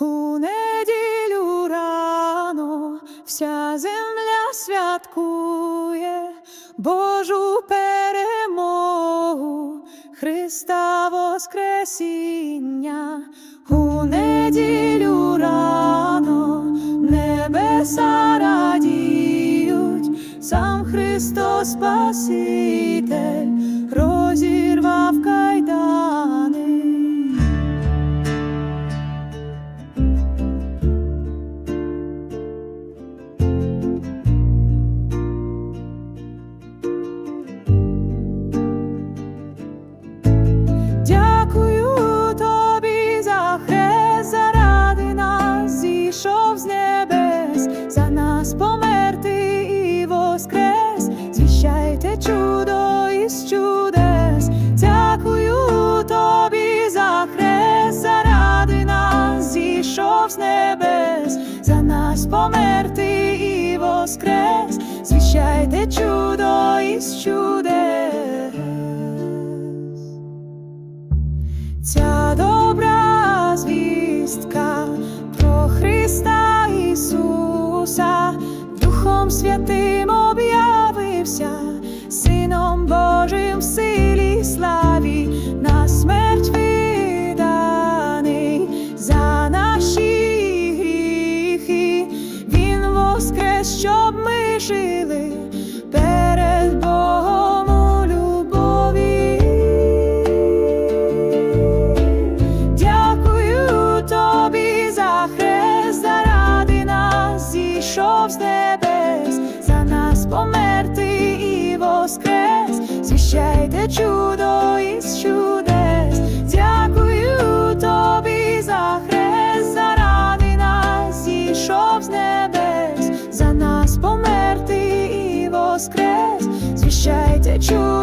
У неділю рано вся земля святкує Божу перемогу, Христа Воскресіння. У неділю рано небеса радіють, сам Христос Спаситель розірвав чудо із чудес. Дякую тобі за хрест, заради нас зійшов з небес, за нас померти і воскрес, звіщайте чудо із чудес. Ця добра звістка про Христа Ісуса, Духом Святим об'явився, воскрес, померти і